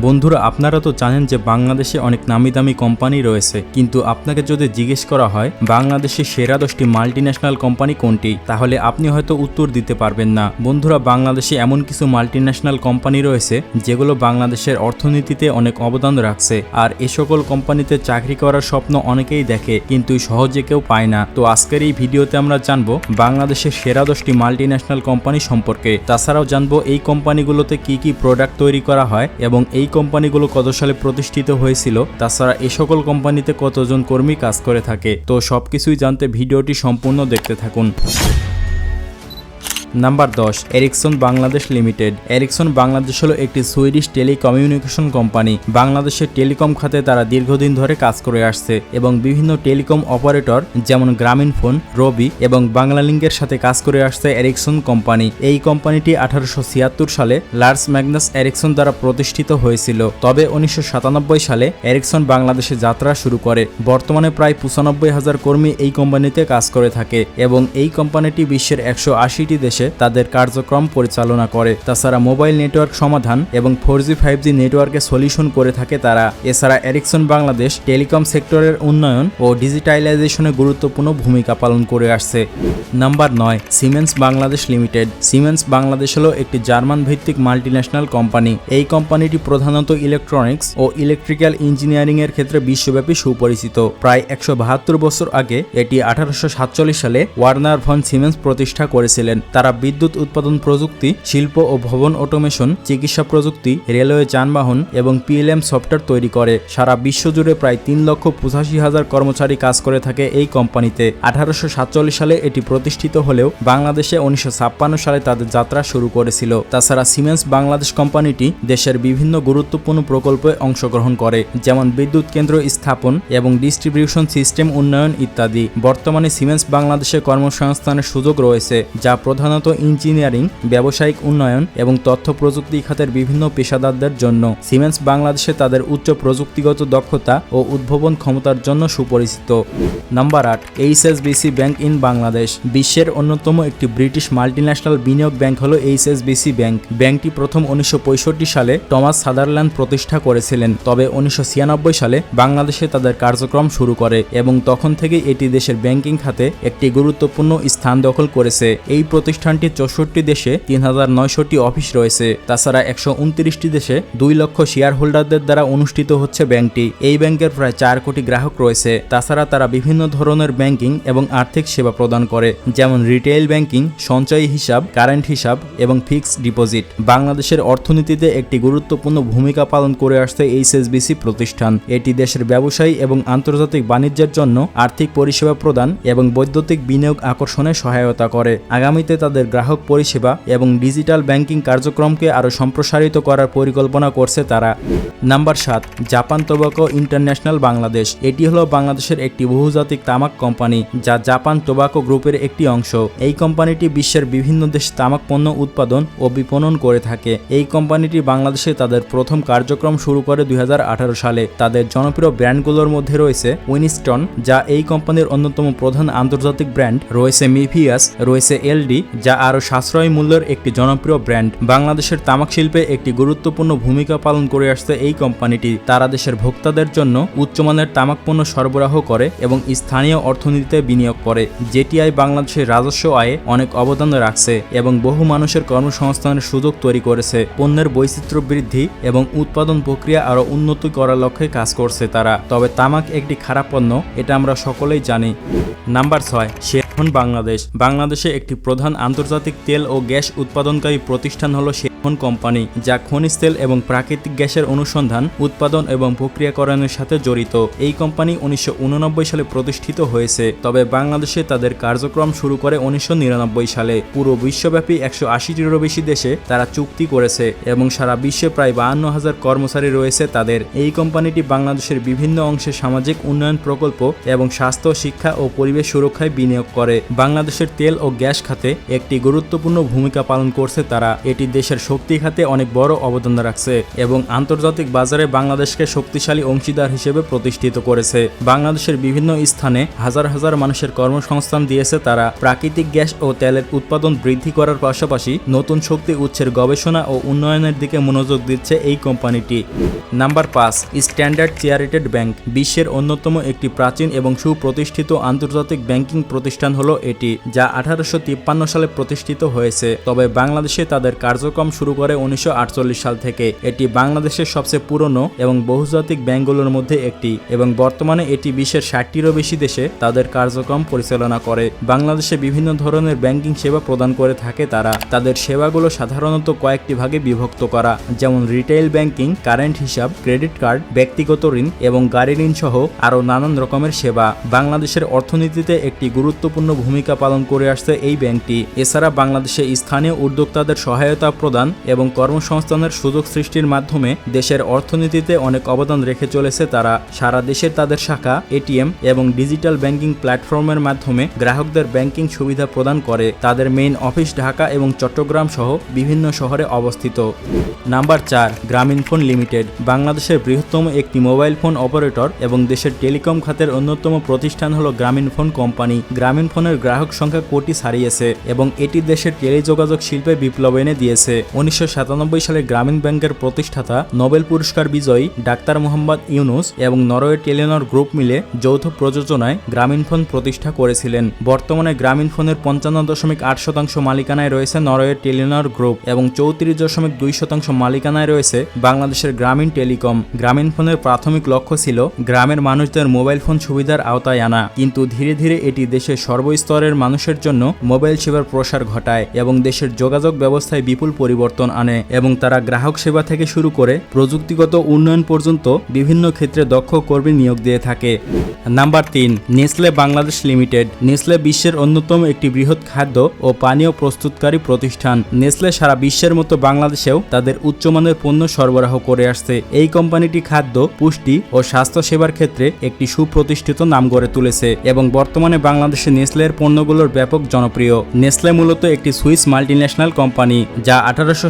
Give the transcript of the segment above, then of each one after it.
বন্ধুরা, আপনারা তো জানেন যে বাংলাদেশে অনেক নামি দামি কোম্পানি রয়েছে, কিন্তু আপনাকে যদি জিজ্ঞেস করা হয়, বাংলাদেশের সেরা দশটি মাল্টি ন্যাশনাল কোম্পানি কোনটি, তাহলে আপনি হয়তো উত্তর দিতে পারবেন না। বন্ধুরা, বাংলাদেশে এমন কিছু মাল্টি ন্যাশনাল কোম্পানি রয়েছে, যেগুলো বাংলাদেশের অর্থনীতিতে অনেক অবদান রাখছে, আর এ সকল কোম্পানিতে চাকরি করার স্বপ্ন অনেকেই দেখে, কিন্তু সহজে কেউ পায় না। তো আজকের এই ভিডিওতে আমরা জানব, বাংলাদেশের সেরা দশটি মাল্টি ন্যাশনাল কোম্পানি সম্পর্কে। তাছাড়াও জানব, এই কোম্পানিগুলোতে কি কি প্রোডাক্ট তৈরি করা হয়, এবং এই কোম্পানিগুলো কত সালে প্রতিষ্ঠিত হয়েছিল? তাছাড়া এ সকল কোম্পানিতে কতজন কর্মী কাজ করে থাকে? তো সবকিছুই জানতে ভিডিওটি সম্পূর্ণ দেখতে থাকুন। নাম্বার দশ, Ericsson Bangladesh limited. Ericsson Bangladesh হলো একটি সুইডিশ টেলিকমিউনিকেশন কোম্পানি। বাংলাদেশের টেলিকম খাতে তারা দীর্ঘদিন ধরে কাজ করে আসছে এবং বিভিন্ন টেলিকম অপারেটর যেমন গ্রামীণ ফোন, রবি এবং বাংলালিংকের সাথে কাজ করে আসছে এরিকসন কোম্পানি। এই কোম্পানিটি আঠারোশো ছিয়াত্তর সালে লার্স ম্যাগনাস এরিকসন দ্বারা প্রতিষ্ঠিত হয়েছিল। তবে উনিশশো সাতানব্বই সালে এরিকসন বাংলাদেশে যাত্রা শুরু করে। বর্তমানে প্রায় পঁচানব্বই হাজার কর্মী এই কোম্পানিতে কাজ করে থাকে এবং এই কোম্পানিটি বিশ্বের একশো আশিটি দেশে তাদের কার্যক্রম পরিচালনা করে। তাছাড়া মোবাইল নেটওয়ার্ক সমাধান এবং ফোর জি ফাইভ জি নেটওয়ার্কে সলিউশন করে থাকে তারা। এছাড়া এরিকসন বাংলাদেশ টেলিকম সেক্টরের উন্নয়ন ও ডিজিটালাইজেশনে গুরুত্বপূর্ণ ভূমিকা পালন করে আসছে। নাম্বার নয়, Siemens Bangladesh limited. Siemens Bangladesh হলো একটি জার্মান ভিত্তিক মাল্টিন্যাশনাল কোম্পানি। এই কোম্পানিটি প্রধানত ইলেকট্রনিক্স ও ইলেকট্রিক্যাল ইঞ্জিনিয়ারিং এর ক্ষেত্রে বিশ্বব্যাপী সুপরিচিত। প্রায় একশো বাহাত্তর বছর আগে এটি আঠারোশো সাতচল্লিশ সালে ওয়ার্নার ভন সিমেন্স প্রতিষ্ঠা করেছিলেন। তারা বিদ্যুৎ উৎপাদন প্রযুক্তি, শিল্প ও ভবন অটোমেশন, চিকিৎসা প্রযুক্তি, রেলওয়ে যানবাহন এবং পিএলএম সফটওয়্যার তৈরি করে। সারা বিশ্ব জুড়ে প্রায় তিন লক্ষ পঁচাশি হাজার কর্মচারী কাজ করে থাকে এই কোম্পানিতে। আঠারোশো সাতচল্লিশ সালে এটি প্রতিষ্ঠিত হলেও বাংলাদেশে উনিশশো ছাপ্পান্ন সালে তাদের যাত্রা শুরু করেছিল। তাছাড়া সিমেন্স বাংলাদেশ কোম্পানিটি দেশের বিভিন্ন গুরুত্বপূর্ণ প্রকল্পে অংশগ্রহণ করে, যেমন বিদ্যুৎ কেন্দ্র স্থাপন এবং ডিস্ট্রিবিউশন সিস্টেম উন্নয়ন ইত্যাদি। বর্তমানে সিমেন্স বাংলাদেশে কর্মসংস্থানের সুযোগ রয়েছে, যা প্রধানত ইঞ্জিনিয়ারিং, ব্যবসায়িক উন্নয়ন এবং তথ্য প্রযুক্তি খাতের বিভিন্ন পেশাদারদের জন্য। সিমেন্স বাংলাদেশে তাদের উচ্চ প্রযুক্তিগত দক্ষতা ও উদ্ভাবন ক্ষমতার জন্য সুপরিচিত। নাম্বার আট, এইচএসবিসি ব্যাংক ইন বাংলাদেশ। বিশ্বের অন্যতম একটি ব্রিটিশ মাল্টিন্যাশনাল বিনিয়োগ ব্যাংক হল এইচএসবিসি ব্যাংক। ব্যাংকটি প্রথম উনিশশো পঁয়ষট্টি সালে টমাস সাদারল্যান্ড প্রতিষ্ঠা করেছিলেন। তবে উনিশশো ছিয়ানব্বই সালে বাংলাদেশে তাদের কার্যক্রম শুরু করে এবং তখন থেকে এটি দেশের ব্যাংকিং খাতে একটি গুরুত্বপূর্ণ স্থান দখল করেছে। এই প্রতিষ্ঠানটি চৌষট্টি দেশে তিন হাজার নয়শটি অফিস রয়েছে। তাছাড়া একশো উনত্রিশটি দেশে দুই লক্ষ শেয়ার হোল্ডারদের দ্বারা অনুষ্ঠিত হচ্ছে ব্যাংকটি। এই ব্যাংকের প্রায় চার কোটি গ্রাহক রয়েছে। তাছাড়া তারা বিভিন্ন ধরনের ব্যাংকিং এবং আর্থিক সেবা প্রদান করে, যেমন রিটেইল ব্যাংকিং, সঞ্চয়ী হিসাব, কারেন্ট হিসাব এবং ফিক্সড ডিপোজিট। বাংলাদেশের অর্থনীতিতে একটি গুরুত্বপূর্ণ ভূমিকা পালন করে আসছে এইচএসবিসি প্রতিষ্ঠান। এটি দেশের ব্যবসায়ী এবং আন্তর্জাতিক বাণিজ্যের জন্য আর্থিক পরিষেবা প্রদান এবং বৈদ্যুতিক বিনিয়োগ আকর্ষণে সহায়তা করে। আগামীতে তাদের গ্রাহক পরিষেবা এবং ডিজিটাল ব্যাংকিং কার্যক্রমকে আরও সম্প্রসারিত করার পরিকল্পনা করছে তারা। নাম্বার সাত, জাপান টোবাকো ইন্টারন্যাশনাল বাংলাদেশ। এটি হলো বাংলাদেশের একটি বহুজাতিক তামাক কোম্পানি যা জাপান টোবাকো গ্রুপের একটি অংশ। এই কোম্পানিটি বিশ্বের বিভিন্ন দেশ তামাক পণ্য উৎপাদন ও বিপণন করে থাকে। এই কোম্পানিটি বাংলাদেশে তাদের প্রথম কার্যক্রম শুরু করে দুই হাজার আঠারো সালে। তাদের জনপ্রিয় ব্র্যান্ডগুলোর মধ্যে রয়েছে উইনিস্টন, যা এই কোম্পানির অন্যতম প্রধান আন্তর্জাতিক ব্র্যান্ড। রয়েছে মিভিয়াস, রয়েছে এলডি যা আরও সাশ্রয়ী মূল্যের একটি জনপ্রিয় ব্র্যান্ড। বাংলাদেশের তামাক শিল্পে একটি গুরুত্বপূর্ণ ভূমিকা পালন করে আসছে এই কোম্পানিটি। তারা দেশের ভোক্তাদের জন্য উচ্চমানের তামাক পণ্য সরবরাহ করে এবং স্থানীয় অর্থনীতিতে বিনিয়োগ করে, যেটিআই বাংলাদেশের রাজস্ব আয়ে অনেক অবদান রাখছে এবং বহু মানুষের কর্মসংস্থানের সুযোগ তৈরি করেছে। পণ্যের বৈচিত্র্য বৃদ্ধি এবং উৎপাদন প্রক্রিয়া আরও উন্নতি করার লক্ষ্যে কাজ করছে তারা। তবে তামাক একটি খারাপ পণ্য, এটা আমরা সকলেই জানি। নাম্বার ছয় শেরফোন বাংলাদেশ। বাংলাদেশে একটি প্রধান আন্তর্জাতিক তেল ও গ্যাস উৎপাদনকারী প্রতিষ্ঠান হলো শেরফোন কোম্পানি, যা খনিজ তেল এবং প্রাকৃতিক গ্যাসের অনুসন্ধান, উৎপাদন এবং প্রক্রিয়াকরণের সাথে জড়িত। এই কোম্পানি উনিশশো সালে প্রতিষ্ঠিত হয়েছে, তবে বাংলাদেশে তাদের কার্যক্রম শুরু করে উনিশশো নিরানব্বই সালে। পুরো বিশ্বব্যাপী একশো আশিটিরও বেশি দেশে তারা চুক্তি করেছে এবং সারা বিশ্বে প্রায় বাহান্ন হাজার কর্মচারী রয়েছে তাদের। এই কোম্পানিটি বাংলাদেশের বিভিন্ন অংশে সামাজিক উন্নয়ন প্রকল্প এবং স্বাস্থ্য, শিক্ষা ও পরিবেশ সুরক্ষায় বিনিয়োগ করে। বাংলাদেশের তেল ও গ্যাস খাতে একটি গুরুত্বপূর্ণ ভূমিকা পালন করছে তারা। এটি দেশের শক্তি খাতে অনেক বড় অবদান রাখছে এবং আন্তর্জাতিক বাজারে বাংলাদেশকে শক্তিশালী অংশীদার হিসেবে প্রতিষ্ঠিত করেছে। বাংলাদেশের বিভিন্ন স্থানে হাজার হাজার মানুষের কর্মসংস্থান দিয়েছে তারা। প্রাকৃতিক গ্যাস ও তেলের উৎপাদন বৃদ্ধি করার পাশাপাশি নতুন শক্তি উৎসের গবেষণা ও উন্নয়নের দিকে মনোযোগ দিচ্ছে এই কোম্পানিটি। নাম্বার পাঁচ, স্ট্যান্ডার্ড চেয়ারিটেড ব্যাংক, বিশ্বের অন্যতম একটি প্রাচীন এবং সুপ্রতিষ্ঠিত আন্তর্জাতিক ব্যাংকিং প্রতিষ্ঠান হলো এটি, যা আঠারোশো তিপ্পান্ন সালে প্রতিষ্ঠিত হয়েছে। তবে বাংলাদেশে তাদের কার্যক্রম শুরু করে উনিশশো আটচল্লিশ সাল থেকে। এটি বাংলাদেশের সবচেয়ে পুরনো এবং বহুজাতিক ব্যাংকগুলোর মধ্যে একটি এবং বর্তমানে এটি বিশ্বের ষাটটিরও বেশি দেশে তাদের কার্যক্রম পরিচালনা করে। বাংলাদেশে বিভিন্ন ধরনের ব্যাংকিং সেবা প্রদান করে থাকে তারা। তাদের সেবাগুলো সাধারণত কয়েকটি ভাগে বিভক্ত করা, যেমন রিটেইল ব্যাংকিং, কারেন্ট হিসাব, ক্রেডিট কার্ড, ব্যক্তিগত ঋণ এবং গাড়ি ঋণ সহ আরও নানান রকমের সেবা। বাংলাদেশের অর্থনীতিতে একটি গুরুত্বপূর্ণ ভূমিকা পালন করে আসছে এই ব্যাংকটি। এছাড়া বাংলাদেশে স্থানীয় উদ্যোক্তাদের সহায়তা প্রদান এবং কর্মসংস্থানের সুযোগ সৃষ্টির মাধ্যমে দেশের অর্থনীতিতে অনেক অবদান রেখে চলেছে তারা। সারা দেশে তাদের শাখা, এটিএম এবং ডিজিটাল ব্যাংকিং প্ল্যাটফর্মের মাধ্যমে গ্রাহকদের ব্যাংকিং সুবিধা প্রদান করে। তাদের মেইন অফিস ঢাকা এবং চট্টগ্রাম সহ বিভিন্ন শহরে অবস্থিত। নাম্বার চার, গ্রামীণ ফোন লিমিটেড। বাংলাদেশের বৃহত্তম একটি মোবাইল ফোন অপারেটর এবং দেশের টেলিকম খাতের অন্যতম প্রতিষ্ঠান হল গ্রামীণ ফোন কোম্পানি। গ্রামীণ ফোনের গ্রাহক সংখ্যা কোটি ছাড়িয়েছে এবং এটি দেশের টেলিযোগাযোগ শিল্পে বিপ্লব এনে দিয়েছে। উনিশশো সাতানব্বই সালে গ্রামীণ ব্যাংকের প্রতিষ্ঠাতা নোবেল পুরস্কার বিজয়ী ডাক্তার মোহাম্মদ ইউনুস এবং নরওয়ে টেলিনর গ্রুপ মিলে যৌথ প্রযোজনায় গ্রামীণ ফোন প্রতিষ্ঠা করেছিলেন। বর্তমানে গ্রামীণ ফোনের পঞ্চান্ন দশমিক আট শতাংশ মালিকানায় রয়েছে নরওয়ে টেলিনর গ্রুপ এবং চৌত্রিশ দশমিক দুই শতাংশ মালিকানায় রয়েছে বাংলাদেশের গ্রামীণ টেলিকম। গ্রামীণ ফোনের প্রাথমিক লক্ষ্য ছিল গ্রামের মানুষদের মোবাইল ফোন সুবিধার আওতায় আনা। কিন্তু ধীরে ধীরে এটি দেশের সর্বস্তরের মানুষের জন্য মোবাইল সেবার প্রসার ঘটায় এবং দেশের যোগাযোগ ব্যবস্থায় বিপুল পরিবর্তন আনে এবং তারা গ্রাহক সেবা থেকে শুরু করে প্রযুক্তিগত উন্নয়ন পর্যন্ত বিভিন্ন ক্ষেত্রে দক্ষ কর্মী নিয়োগ দিয়ে থাকে। নাম্বার তিন, নেসলে বাংলাদেশ লিমিটেড। নেসলে বিশ্বের অন্যতম একটি বৃহৎ খাদ্য ও পানীয় প্রস্তুতকারী প্রতিষ্ঠান। নেসলে সারা বিশ্বের মতো বাংলাদেশেও তাদের উচ্চমানের পণ্য সরবরাহ করে আসছে। এই কোম্পানিটি খাদ্য, পুষ্টি ও স্বাস্থ্য সেবার ক্ষেত্রে একটি সুপ্রতিষ্ঠিত নাম গড়ে তুলেছে এবং বর্তমানে বাংলাদেশে নেসলের পণ্যগুলোর ব্যাপক জনপ্রিয়। নেসলে মূলত একটি সুইস মাল্টিন্যাশনাল কোম্পানি, যা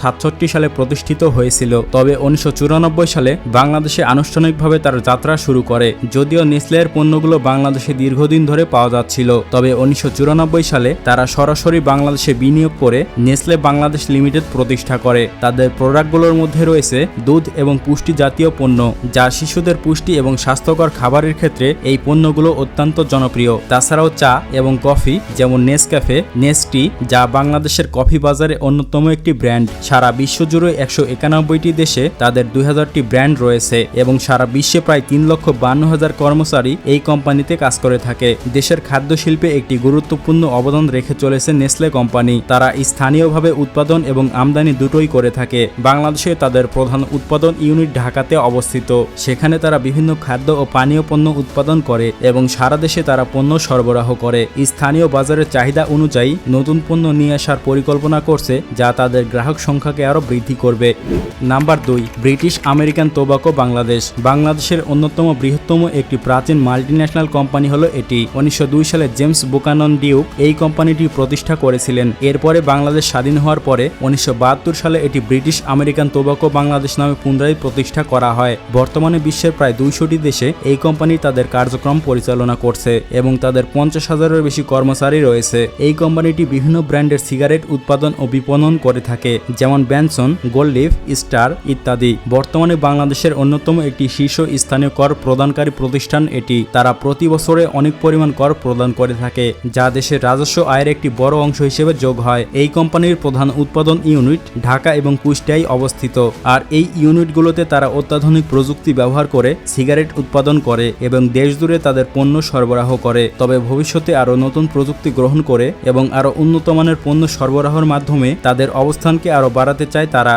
সাতষট্টি সালে প্রতিষ্ঠিত হয়েছিল। তবে উনিশশো চুরানব্বই সালে বাংলাদেশে আনুষ্ঠানিকভাবে তার যাত্রা শুরু করে, যদিও নেসলের পণ্যগুলো বাংলাদেশে দীর্ঘদিন ধরে পাওয়া যাচ্ছিল। তবে উনিশশো চুরানব্বই সালে তারা সরাসরি বাংলাদেশে বিনিয়োগ করে নেসলে বাংলাদেশ লিমিটেড প্রতিষ্ঠা করে। তাদের প্রোডাক্টগুলোর মধ্যে রয়েছে দুধ এবং পুষ্টি জাতীয় পণ্য, যা শিশুদের পুষ্টি এবং স্বাস্থ্যকর খাবারের ক্ষেত্রে এই পণ্যগুলো অত্যন্ত জনপ্রিয়। তাছাড়াও চা এবং কফি, যেমন নেসক্যাফে নেস্টি যা বাংলাদেশের কফি বাজারে অন্যতম একটি ব্র্যান্ড। সারা বিশ্ব জুড়ে একশো একানব্বইটি দেশে তাদের দুই হাজারটি ব্র্যান্ড রয়েছে এবং সারা বিশ্বে প্রায় তিন লক্ষ বান্ন হাজার কর্মচারী এই কোম্পানিতে কাজ করে থাকে। দেশের খাদ্য শিল্পে একটি গুরুত্বপূর্ণ অবদান রেখে চলেছে নেসলে কোম্পানি। তারা স্থানীয়ভাবে উৎপাদন এবং আমদানি দুটোই করে থাকে। বাংলাদেশে তাদের প্রধান উৎপাদন ইউনিট ঢাকাতে অবস্থিত। সেখানে তারা বিভিন্ন খাদ্য ও পানীয় পণ্য উৎপাদন করে এবং সারা দেশে তারা পণ্য সরবরাহ করে। স্থানীয় বাজারের চাহিদা অনুযায়ী নতুন পণ্য নিয়ে আসার পরিকল্পনা করছে যা তাদের গ্রাহক সংখ্যাকে আরও বৃদ্ধি করবে। নাম্বার দুই, ব্রিটিশ আমেরিকান টোবাকো বাংলাদেশ। বাংলাদেশের অন্যতম বৃহত্তম একটি প্রাচীন মাল্টিন্যাশনাল কোম্পানি হলো এটি। উনিশশো দুই সালে জেমস বুকানন ডিউক এই কোম্পানিটি প্রতিষ্ঠা করেছিলেন। এরপরে বাংলাদেশ স্বাধীন হওয়ার পরে উনিশশো বাহাত্তর সালে এটি ব্রিটিশ আমেরিকান টোবাকো বাংলাদেশ নামে পুনরায় প্রতিষ্ঠা করা হয়। বর্তমানে বিশ্বের প্রায় দুইশোটি দেশে এই কোম্পানি তাদের কার্যক্রম পরিচালনা করছে এবং তাদের পঞ্চাশ হাজারের বেশি কর্মচারী রয়েছে। এই কোম্পানিটি বিভিন্ন ব্র্যান্ডের সিগারেট উৎপাদন ও বিপণন করে থাকে। যেমন ব্যানসন গোল্ডলিফ স্টার ইত্যাদি। বর্তমানে বাংলাদেশের অন্যতম একটি শীর্ষ স্থানীয় কর প্রদানকারী প্রতিষ্ঠান এটি। তারা প্রতি বছরে অনেক পরিমাণ কর প্রদান করে থাকে, যা দেশের রাজস্ব আয়ের একটি বড় অংশ হিসেবে যোগ হয়। এই কোম্পানির প্রধান উৎপাদন ইউনিট ঢাকা এবং কুষ্টিয়ায় অবস্থিত। আর এই ইউনিটগুলোতে তারা অত্যাধুনিক প্রযুক্তি ব্যবহার করে সিগারেট উৎপাদন করে এবং দেশ জুড়ে তাদের পণ্য সরবরাহ করে। তবে ভবিষ্যতে আরও নতুন প্রযুক্তি গ্রহণ করে এবং আরও উন্নত মানের পণ্য সরবরাহের মাধ্যমে তাদের অবস্থানকে আরও বাড়াতে চায় তারা।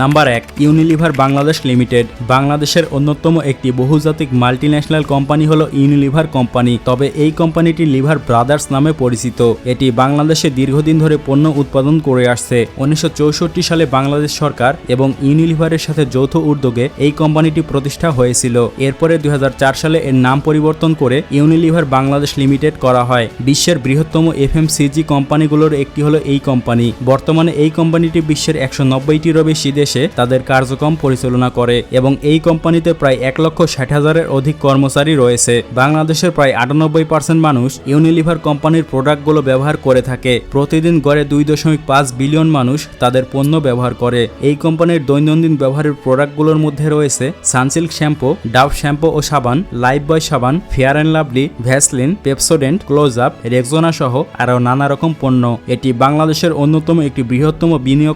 নাম্বার এক, ইউনিলিভার বাংলাদেশ লিমিটেড। বাংলাদেশের অন্যতম একটি বহুজাতিক মাল্টিন্যাশনাল কোম্পানি হল ইউনিলিভার কোম্পানি। তবে এই কোম্পানিটি লিভার ব্রাদার্স নামে পরিচিত। এটি বাংলাদেশে দীর্ঘদিন ধরে পণ্য উৎপাদন করে আসছে। উনিশশো চৌষট্টি সালে বাংলাদেশ সরকার এবং ইউনিলিভারের সাথে যৌথ উদ্যোগে এই কোম্পানিটি প্রতিষ্ঠা হয়েছিল। এরপরে দুই হাজার চার সালে এর নাম পরিবর্তন করে ইউনিলিভার বাংলাদেশ লিমিটেড করা হয়। বিশ্বের বৃহত্তম এফএমসিজি কোম্পানিগুলোর একটি হলো এই কোম্পানি। বর্তমানে এই কোম্পানিটি বিশ্বের একশো নব্বইটিরও বেশি দেশে তাদের কার্যক্রম পরিচালনা করে এবং এই কোম্পানিতে প্রায় এক লক্ষ ষাট হাজারের অধিক কর্মচারী রয়েছে। বাংলাদেশের প্রায় আটানব্বই পার্সেন্ট মানুষ ইউনিলিভার কোম্পানির প্রোডাক্টগুলো ব্যবহার করে থাকে। প্রতিদিন গড়ে দুই দশমিক পাঁচ বিলিয়ন মানুষ তাদের পণ্য ব্যবহার করে। এই কোম্পানির দৈনন্দিন ব্যবহারের প্রোডাক্টগুলোর মধ্যে রয়েছে সানসিল্ক শ্যাম্পু, ডাভ শ্যাম্পু ও সাবান, লাইফ বয় সাবান, Fair and Lovely, Vaseline, Pepsodent Closeup Rexona সহ আরও নানা রকম পণ্য। এটি বাংলাদেশের অন্যতম একটি বৃহত্তম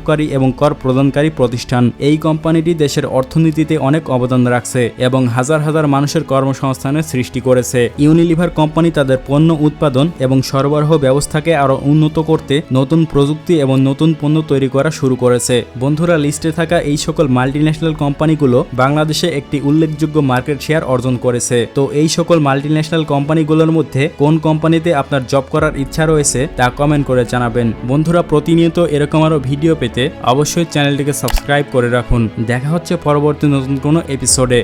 বিনিয়োগকারী এবং কর প্রদানকারী প্রতিষ্ঠান। এই কোম্পানিটি দেশের অর্থনীতিতে অনেক অবদান রাখছে এবং হাজার হাজার মানুষের কর্মসংস্থানের সৃষ্টি করেছে। ইউনিলিভার কোম্পানি তাদের পণ্য উৎপাদন এবং সরবরাহ ব্যবস্থাকে আরও উন্নত করতে নতুন প্রযুক্তি এবং নতুন পণ্য তৈরি করা শুরু করেছে। বন্ধুরা, লিস্টে থাকা এই সকল মাল্টিন্যাশনাল কোম্পানিগুলো বাংলাদেশে একটি উল্লেখযোগ্য মার্কেট শেয়ার অর্জন করেছে। তো এই সকল মাল্টিন্যাশনাল কোম্পানিগুলোর মধ্যে কোন কোম্পানিতে আপনার জব করার ইচ্ছা রয়েছে তা কমেন্ট করে জানাবেন। বন্ধুরা, প্রতিনিয়ত এরকম আরও ভিডিও পেতে অবশ্যই চ্যানেলটিকে সাবস্ক্রাইব করে রাখুন। দেখা হচ্ছে পরবর্তী নতুন কোনো এপিসোডে